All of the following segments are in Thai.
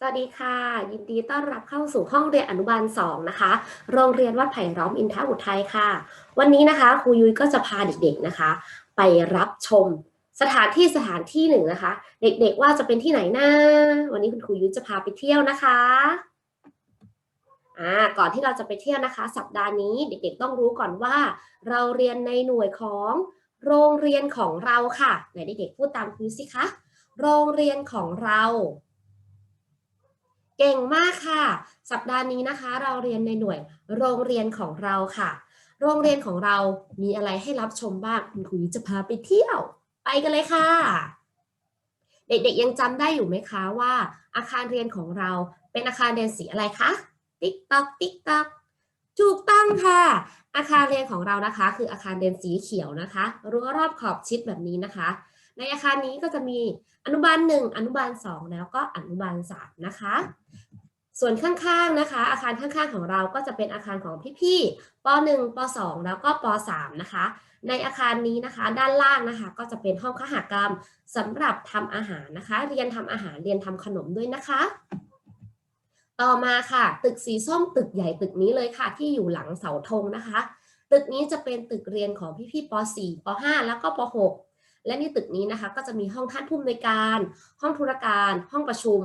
สวัสดีค่ะ ยินดีต้อนรับเข้าสู่ห้องเรียนอนุบาล 2 นะคะ โรงเรียนวัดไผ่ล้อมอินทอุทัยค่ะ วันนี้นะคะครูยุ้ยก็จะพาเด็กๆนะคะ ไปรับชมสถานที่สถานที่หนึ่งนะคะ เด็กๆว่าจะเป็นที่ไหนนะวันนี้คุณครูยุ้ยจะพาไปเที่ยวนะคะอ่าก่อนที่เราจะไปเที่ยวนะคะ สัปดาห์นี้เด็กๆต้องรู้ก่อนว่า เราเรียนในหน่วยของโรงเรียนของเราค่ะไหนเด็กๆพูดตามครูสิคะโรงเรียนของเรา เก่งมากค่ะ สัปดาห์นี้นะคะ เราเรียนในหน่วยโรงเรียนของเราค่ะ โรงเรียนของเรามีอะไรให้รับชมบ้างคุณครูจะพาไปเที่ยว ไปกันเลยค่ะ เด็กๆยังจำได้อยู่ไหมคะว่า อาคารเรียนของเราเป็นอาคารเรียนสีอะไรคะติ๊กตอกติ๊กตอกถูกต้องค่ะ อาคารเรียนของเรานะคะ คืออาคารเรียนสีเขียวนะคะรั้วรอบขอบชิดแบบนี้นะคะ ในอาคารนี้ก็จะมีอนุบาลหนึ่งอนุบาลสองแล้วก็อนุบาลสามนะคะ ส่วนข้างๆนะคะ อาคารข้างๆของเราก็จะเป็นอาคารของพี่ๆป .1 ป .2 แล้วก็ป .3 นะคะ ในอาคารนี้นะคะ ด้านล่างนะคะ ก็จะเป็นห้องขหกรรมสำหรับทำอาหารนะคะ เรียนทำอาหารเรียนทำขนมด้วยนะคะต่อมาค่ะ ตึกสีส้มตึกใหญ่ตึกนี้เลยค่ะ ที่อยู่หลังเสาธงนะคะ ตึกนี้จะเป็นตึกเรียนของพี่ๆป .4 ป .5 แล้วก็ป .6 และในตึกนี้นะคะก็จะมีห้องท่านผู้อำนวยการ ห้องธุรการ ห้องประชุม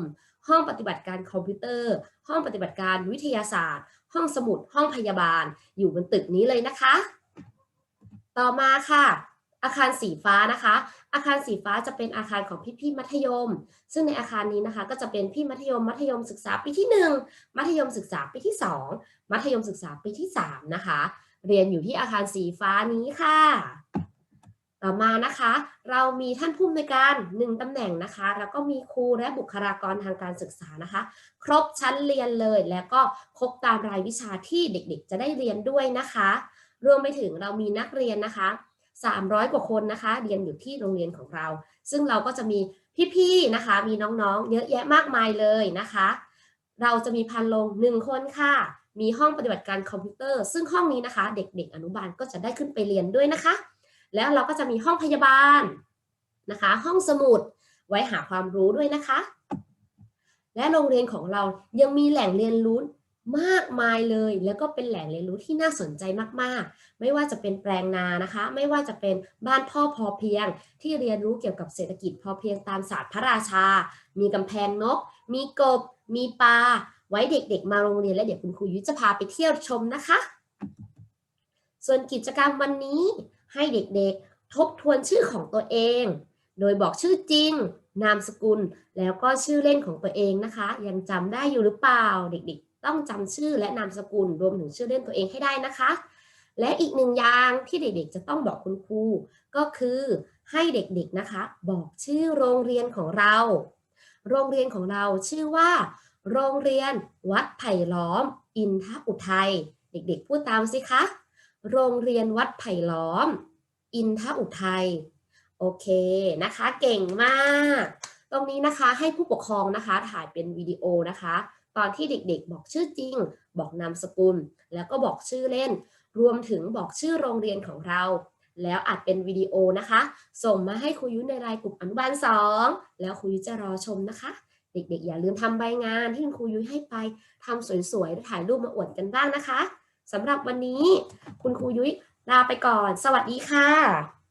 ห้องปฏิบัติการคอมพิวเตอร์ ห้องปฏิบัติการวิทยาศาสตร์ ห้องสมุด ห้องพยาบาล อยู่บนตึกนี้เลยนะคะ ต่อมาค่ะอาคารสีฟ้านะคะ อาคารสีฟ้าจะเป็นอาคารของพี่ๆมัธยม ซึ่งในอาคารนี้นะคะก็จะเป็นพี่มัธยม มัธยมศึกษาปีที่ 1 มัธยมศึกษาปีที่ 2 มัธยมศึกษาปีที่ 3 นะคะ เรียนอยู่ที่อาคารสีฟ้านี้ค่ะ ต่อมานะคะ เรามีท่านผู้อำนวยการหนึ่งตำแหน่งนะคะ แล้วก็มีครูและบุคลากรทางการศึกษานะคะ ครบชั้นเรียนเลยแล้วก็ครบตามรายวิชาที่เด็กๆ จะได้เรียนด้วยนะคะ รวมไปถึงเรามีนักเรียนนะคะ 300 กว่าคนนะคะ เรียนอยู่ที่โรงเรียนของเรา ซึ่งเราก็จะมีพี่ๆนะคะ มีน้องๆ เยอะแยะมากมายเลยนะคะ เราจะมีพันลงหนึ่งคนค่ะ มีห้องปฏิบัติการคอมพิวเตอร์ ซึ่งห้องนี้นะคะ เด็ก ๆ อนุบาลก็จะได้ขึ้นไปเรียนด้วยนะคะ แล้วเราก็จะมีห้องพยาบาลนะคะ ห้องสมุดไว้หาความรู้ด้วยนะคะ และโรงเรียนของเรายังมีแหล่งเรียนรู้มากมายเลย แล้วก็เป็นแหล่งเรียนรู้ที่น่าสนใจมากๆ ไม่ว่าจะเป็นแปลงนานะคะ ไม่ว่าจะเป็นบ้านพ่อพอเพียง ที่เรียนรู้เกี่ยวกับเศรษฐกิจพอเพียงตามศาสตร์พระราชา มีกำแพงนก มีกบ มีปลา ไว้เด็กๆ มาโรงเรียนและเดี๋ยวคุณครูยุ้ยจะพาไปเที่ยวชมนะคะ ส่วนกิจกรรมวันนี้ ให้เด็กๆ ทบทวนชื่อของตัวเอง โดยบอกชื่อจริง นามสกุล แล้วก็ชื่อเล่นของตัวเองนะคะ ยังจำได้อยู่หรือเปล่า เด็กๆ ต้องจำชื่อและนามสกุล รวมถึงชื่อเล่นตัวเองให้ได้นะคะ และอีกหนึ่งอย่างที่เด็กๆ จะต้องบอกคุณครู ก็คือให้เด็กๆ นะคะ บอกชื่อโรงเรียนของเรา โรงเรียนของเราชื่อว่า โรงเรียนวัดไผ่ล้อม อินทอุทัย เด็กๆ พูดตามสิคะ โรงเรียนวัดไผ่ล้อม อินทอุทัยโอเคนะคะ เก่งมาก ตรงนี้นะคะให้ผู้ปกครองนะคะถ่ายเป็นวิดีโอนะคะ ตอนที่เด็กๆ บอกชื่อจริง บอกนามสกุล แล้วก็บอกชื่อเล่น รวมถึงบอกชื่อโรงเรียนของเรา แล้วอัดเป็นวิดีโอนะคะ ส่งมาให้ครูยุ้ยในรายกลุ่มอนุบาลสองแล้วครูยุ้ยจะรอชมนะคะ เด็กๆ อย่าลืมทำใบงานที่คุณครูยุ้ยให้ไปทำสวยๆถ่ายรูปมาอวดกันบ้างนะคะ สำหรับวันนี้คุณครูยุ้ยลาไปก่อน สวัสดีค่ะ